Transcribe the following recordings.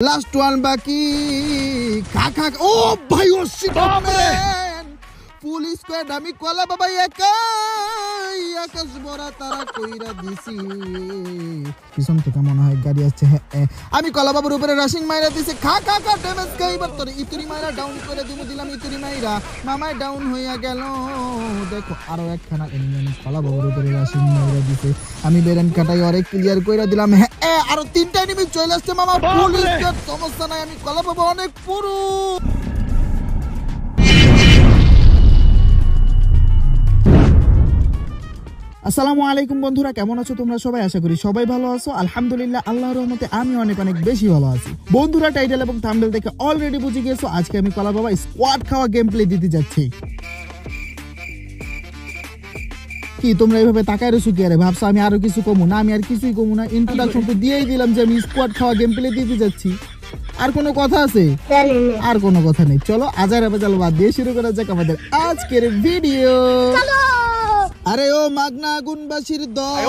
Last one বাকি। খা খা খা- ও ভাই ও পুলিশ স্কোয়াড আমি কলা বাবা একাই আকাশ বড়া তারা কইরা দিছি। পিছন থেকে মনে হয় গাড়ি আসছে হ্যাঁ হ্যাঁ। আমি কলা বাবার উপরে রাশিং মাইরা দিছি। খা খা খা ড্যামেজ খাই এবার তোর ইতুরি মাইরা ডাউন করে দিব দিলাম ইতুরি মাইরা। মামায় ডাউন হইয়া গেল। দেখো আরও একখানা এনিমি কলাবাবুর উপরে রাশিং মাইরা দিছে। আমি বেরেন কাটাই অনেক ক্লিয়ার কইরা দিলাম। হ্যাঁ আরও তিনটা এনিমি চলে আসছে মামা। পুলিশ সমস্যা নাই। আমি কলা বাবা অনেক পুরো আসসালামু আলাইকুম বন্ধুরা কেমন আছো তোমরা সবাই? আশা করি সবাই ভালো আছো। আলহামদুলিল্লাহ আল্লাহর রহমতে আমি অনেক অনেক বেশি ভালো আছি। বন্ধুরা টাইটেল এবং থাম্বনেল দেখে অলরেডি বুঝে গেছো আজকে আমি কলা বাবা স্কোয়াড খাওয়া গেম প্লে দিতে যাচ্ছি। কি তোমরা এইভাবে তাকায় রয়েছো কি? আরে ভাবছ আমি আরও কিছু কমু? না আমি আর কিছুই কমু না। ইন্ট্রোডাকশন তো দিয়েই দিলাম যে আমি স্কোয়াড খাওয়া গেম প্লে দিতে যাচ্ছি। আর কোনো কথা আছে? আর কোনো কথা নেই। চলো আজার আবাজাল বাদ দিয়ে শুরু করা যাক আমাদের আজকের ভিডিও আরে ও মাগনা আগুনবাসীর দল।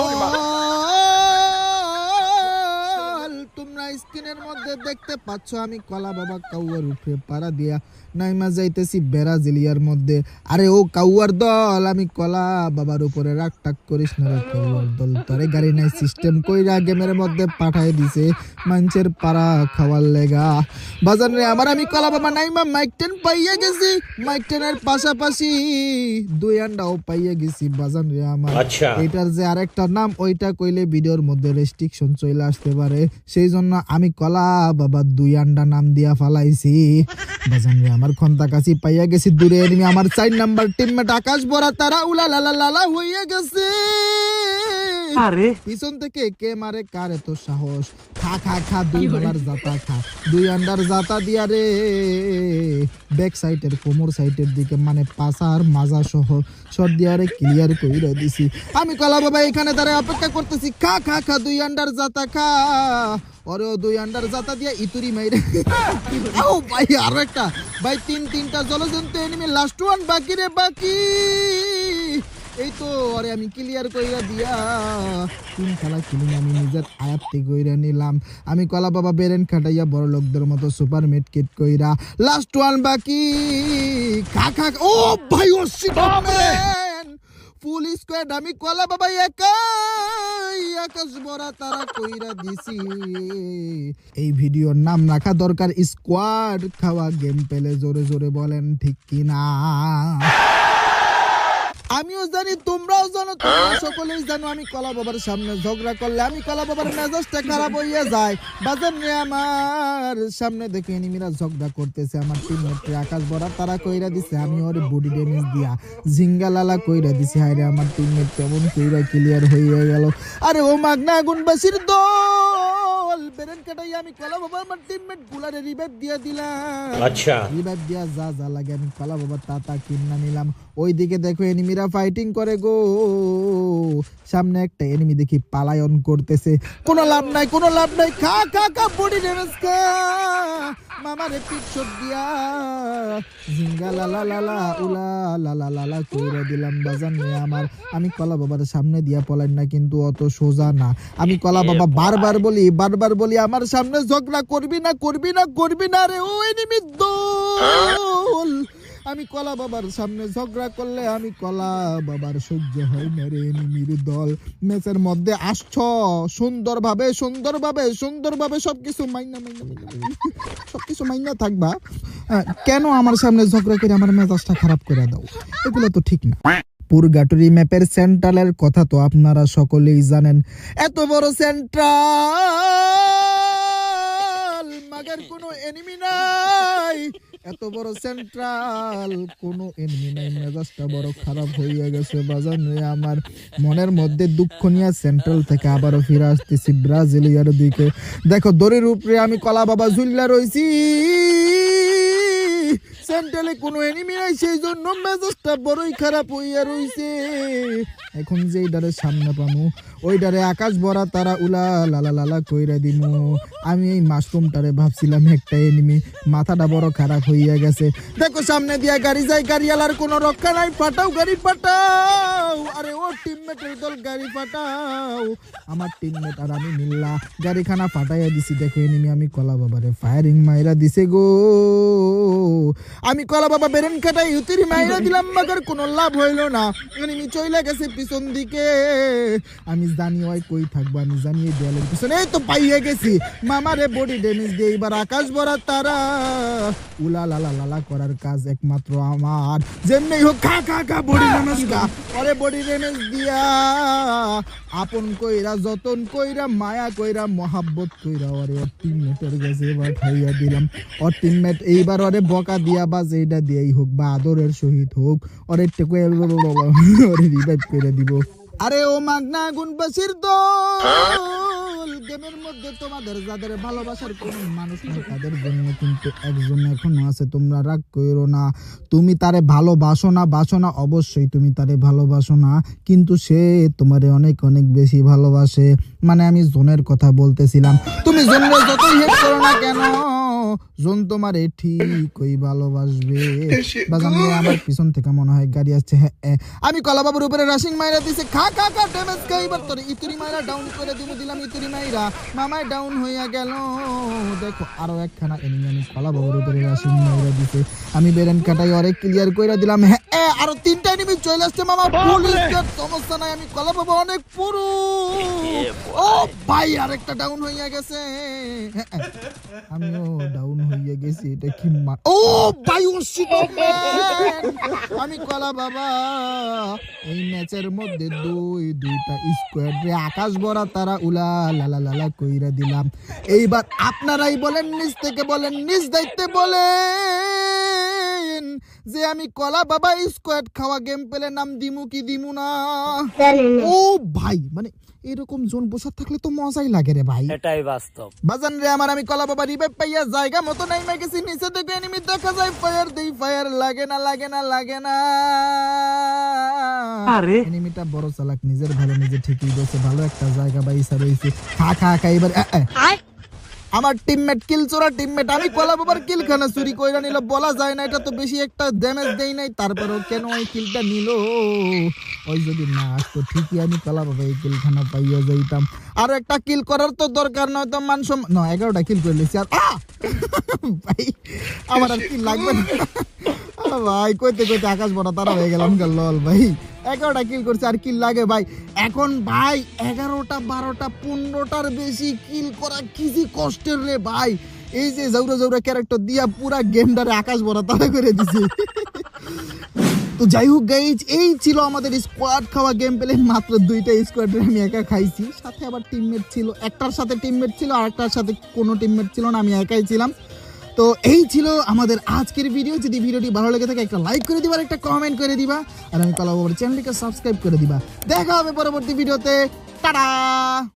তোমরা স্ক্রিনের মধ্যে দেখতে পাচ্ছ আমি কলা বাবা কাউয়ার উপরে পাড়া দিয়া নাইমা যাইতেছি ব্রাজিলিয়ার মধ্যে। আরে ও কাউয়ার দল আমি কলা বাবার উপরে রাগ টাক করিস না কাউয়ার দল। তোরে গাড়ি নাই সিস্টেম কইরা গেমের মধ্যে পাঠাই দিছে মানুষের পাড়া খাওয়ার লেগা। বাজার রে আমার আমি কলা বাবা নাইমা মাইক টেন পাইয়া গেছি মাইক টেনের পাশাপাশি দুই আন্ডাও পাইয়া গেছি। বাজান রে আমার আচ্ছা। এটার যে আরেকটা নাম ওইটা কইলে ভিডিওর মধ্যে রেস্ট্রিকশন চলে আসতে পারে। সেই জন্য আমি কলা বাবা দুই আন্ডা নাম দিয়া ফালাইছি। বাজান আমার খন্তা কাছি পাইয়া গেছি দূরে এনিমি আমার চার নাম্বার টিমমেট আকাশ বড়া তারা উলা লালা লালা হইয়া গেছে। আরে। পিছন থেকে কে মারে কার এত সাহস? খা খা খা দুই আন্ডার জাতা খা দুই আন্ডার জাতা দিয়া রে। ব্যাক সাইডের কোমর সাইডের দিকে মানে পাসার মাজা সহ শট দিয়া রে ক্লিয়ার কইরা দিছি। আমি কলা বাবা এখানে তারা অপেক্ষা করতেছি খা খা খা দুই আন্ডার জাতা খা। ওরে দুই আন্ডার জাতা দিয়া ইতুরি মাইরে। ও ভাই আর একটা ভাই তিন তিনটা জলজন্তু এনিমি লাস্ট ওয়ান বাকি রে বাকি। এই তো আরে আমি ক্লিয়ার কইরা দিয়া। তিন খেলা কিলিং আমি নিজের আয়াত্তে কইরা নিলাম। আমি কলা বাবা বেরেন খাটাইয়া বড় লোকদের মতো সুপার মিট কিট কইরা লাস্ট ওয়ান বাকি। খা খা ও ভাই ও ফুল স্কোয়াড আমি কলা বাবা একাই এই ভিডিওর নাম রাখা দরকার স্কোয়াড। খাওয়া গেম পেলে জোরে জোরে বলেন ঠিক কিনা। আমিও জানি, তোমরাও জানো, তোমরা সকলেই জানো, আমি কলা বাবার সামনে ঝগড়া করলে আমি কলা বাবার মেজাজটা খারাপ হইয়া যায়। বাজার আমার সামনে দেখে এনিমিরা ঝগড়া করতেছে, আমার টিমমেটে আকাশ বড়া, তারা কইরা দিছে, আমি ওর বডি ড্যামেজ দিয়া ঝিঙ্গা লালা কইরা দিছি, হায়রে আমার টিমমেট কেমন কইরা ক্লিয়ার হইয়া গেল। আরে ও মাগনা আগুনবাসীর দল বেরেন কাটাই আমি কলা বাবা আমার টিমমেট গুলারে রিভাইভ দিয়া দিলাম। আচ্ছা। রিভাইভ দিয়া যা যা লাগে আমি কলা বাবা তা তা কিনা নিলাম। ওইদিকে দেখো এনিমিরা ফাইটিং করে গো। সামনে একটা এনিমি দেখি পালায়ন করতেছে। কোনো লাভ নাই কোনো লাভ নাই। খা খা খা বডি ড্যামেজ খা। মামারে পিছন দিয়া। জিঙ্গা লা লা লা লা, উলা লা লা লা লা কইরা দিলাম, বাজান নে আমার। আমি কলা বাবার সামনে দিয়া পলাইন না, কিন্তু অত সোজা না। আমি কলা বাবা বারবার বলি বারবার বলি, আমার সামনে ঝগড়া করবি না করবি না করবি না রে ও এনিমি দল। আমি কলা বাবার সামনে ঝগড়া করলে আমি কলা বাবার সহ্য হয় না রে এনিমির দল। ম্যাচের মধ্যে আসছ, সুন্দরভাবে সুন্দরভাবে সুন্দরভাবে সবকিছু মাইনা মাইনা সবকিছু মাইনা থাকবা। কেন আমার সামনে ঝগড়া করে আমার মেজাজটা খারাপ করে দাও? এগুলো তো ঠিক না। পুরগাটুরি ম্যাপের সেন্ট্রালের কথা তো আপনারা সকলেই জানেন। এত বড় সেন্ট্রাল মাগের কোনো এনিমি নাই। এত বড় সেন্ট্রাল কোনো এনিমি নাই। মেজাজটা বড় খারাপ হয়ে গেছে, বাজান আমার। মনের মধ্যে দুঃখ নিয়ে সেন্ট্রাল থেকে আবারও ফিরে আসতেছি ব্রাজিলিয়ার দিকে। দেখো, দড়ির উপরে আমি কলা বাবা ঝুল্লা রইছি। সেন্ট্রালে কোনো এনিমি নাই সেই জন্য মেজাজটা বড়ই খারাপ হইয়া রইছে। এখন যেই ডারে সামনে পামু, ওই ডারে আকাশ ভরা তারা উলা লালা লালা কইরা দিমু। আমি এই মাশরুমটারে ভাবছিলাম একটা এনিমি মাথাটা বড় খারাপ হইয়া গেছে। দেখো সামনে দিয়া গাড়ি যায়, গাড়িওয়ালার কোনো রক্ষা নাই ফাটাও গাড়ি ফাটাও আরে ও টিমমেটের দল গাড়ি ফাটাও। আমার টিমমেট আর আমি মিল্লা গাড়িখানা ফাটাইয়া দিছি। দেখো এনিমি আমি কলা বাবারে ফায়ারিং মাইরা দিছে গো। আমি কলা বাবা বেরেন কাটাই উতিরি মাইরা দিলাম মাগার কোনো লাভ হইল না। এনিমি চইলা গেছে পিছন দিকে। আমি জানি ওই কই থাকব আমি জানি এই দেয়ালের পিছনে। এই তো পাইয়ে গেছি। মামারে বডি ড্যামেজ দিয়ে এবার আকাশ ভরা তারা। উলা লালা লালা করার কাজ একমাত্র আমার। যেমনি হোক খা খা খা বডি ড্যামেজ খা। পরে বডি ড্যামেজ দিয়া। আপন কইরা, যতন কইরা, মায়া কইরা, মহাব্বত কইরা এবার খাইয়া দিলাম। ওর টিমমেট এইবার ওরে বকা দিয়া বা যেটা দিয়েই হোক, বা আদরের সহিত হোক, ওরে টেকু ওরে রিভাইভ কইরা দিব। আরে ও মাগনা গুনবাসীর দল! মধ্যে তোমাদের যাদের ভালোবাসার কোন মানুষ তাদের জন্য কিন্তু একজন এখনও আছে, তোমরা রাগ করো না। তুমি তারে ভালোবাসো না, বাসো না, অবশ্যই তুমি তারে ভালোবাসো না, কিন্তু সে তোমারে অনেক অনেক বেশি ভালোবাসে। মানে আমি জোনের কথা বলতেছিলাম। তুমি জোনের যতই হেট করো না কেন জোন তোমারে ঠিকই ভালোবাসবে। বাজান আমার পিছন থেকে মনে হয় গাড়ি আসছে হ্যাঁ হ্যাঁ। আমি কলাবাবুর উপরে রাশিং মাইরা দিছে। খা খা খা ড্যামেজ খাই এবার তোর ইতুরি মাইরা ডাউন করে দিব দিলাম ইতুরি মাইরা। মামায় ডাউন হইয়া গেল। দেখো আরও একখানা এনিমি আমি কলাবাবুর উপরে রাশিং মাইরা দিছে। আমি বেরেন কাটাই অনেক ক্লিয়ার কইরা দিলাম হ্যাঁ এ, আরও তিনটা এনিমি চলে আসছে মামা। পুলিশ সমস্যা নাই আমি কলাবাবু অনেক পুরু ও ভাই। আরেকটা ডাউন হইয়া গেছে। হ্যাঁ, হ্যাঁ। আমিও ডাউন এটা কি মা-! আমি কলা বাবা, এই ম্যাচের মধ্যে দুই, দুইটা স্কোয়ার রে আকাশ ভরা তারা উলা লালা লালা কইরা দিলাম এইবার আপনারাই বলেন, নিজ থেকে বলেন, নিজ দায়িত্বে বলেন যে আমি কলা বাবা স্কোয়াড খাওয়া গেম পেলে নাম দিমু কি দিমু না? ও ভাই মানে এরকম জোন বসে থাকলে তো মজাই লাগে রে ভাই। এটাই বাস্তব। বাজান রে আমার আমি কলা বাবা রিভাইভ পাইয়া জায়গা মতো নাই মে গেছি নিচে দেখে এনিমি দেখা যায় ফায়ার দেই ফায়ার লাগে না লাগে না লাগে না। আরে। এনিমিটা বড় চালাক নিজের ভালো নিজে ঠিকই বসে ভালো একটা জায়গা বাইসা রইছে খা খা খা এবার। আমার টিমমেট কিল চোরা টিমমেট আমি কলা বাবার কিল খানা চুরি কইরা নিল, বলা যায় না, এটা তো বেশি একটা ড্যামেজ দেই নাই, তারপরেও কেন ওই কিলটা নিল? ওই যদি না আসতো, ঠিকই আমি কলা বাবা এই কিল খানা পাইয়া যাইতাম। আর একটা কিল করার তো দরকার নয় তো মান না, এগারোটা কিল করে লেছি আর! ভাই, আমার আর কি লাগবে না? ভাই, কইতে কইতে আকাশ বড় তারা হয়ে গেলাম লল ভাই। এগারোটা কিল করছে আর কিল লাগে ভাই। এখন ভাই, এগারোটা, বারোটা, পনেরোটার বেশি কিল করা কি যে কষ্টের রে ভাই। এই যে জৌরা জৌরা ক্যারেক্টার দিয়া পুরা গেমটারে আকাশ বড় তারা করে দিছে। তো যাই হোক গাইজ এই ছিল আমাদের স্কোয়াড খাওয়া গেম পেলে মাত্র দুইটা স্কোয়াড আমি একা খাইছি। সাথে আবার টিমমেট ছিল, একটার সাথে টিমমেট ছিল আর একটার সাথে কোনো টিমমেট ছিল না, আমি একাই ছিলাম। তো এই ছিল আমাদের আজকের ভিডিও যদি ভিডিওটি ভালো লেগে থাকে, একটা লাইক করে দিবা একটা কমেন্ট করে দিবা। আর আমি তাহলে চ্যানেলটিকে সাবস্ক্রাইব করে দিবা। দেখা হবে পরবর্তী ভিডিওতে টাটা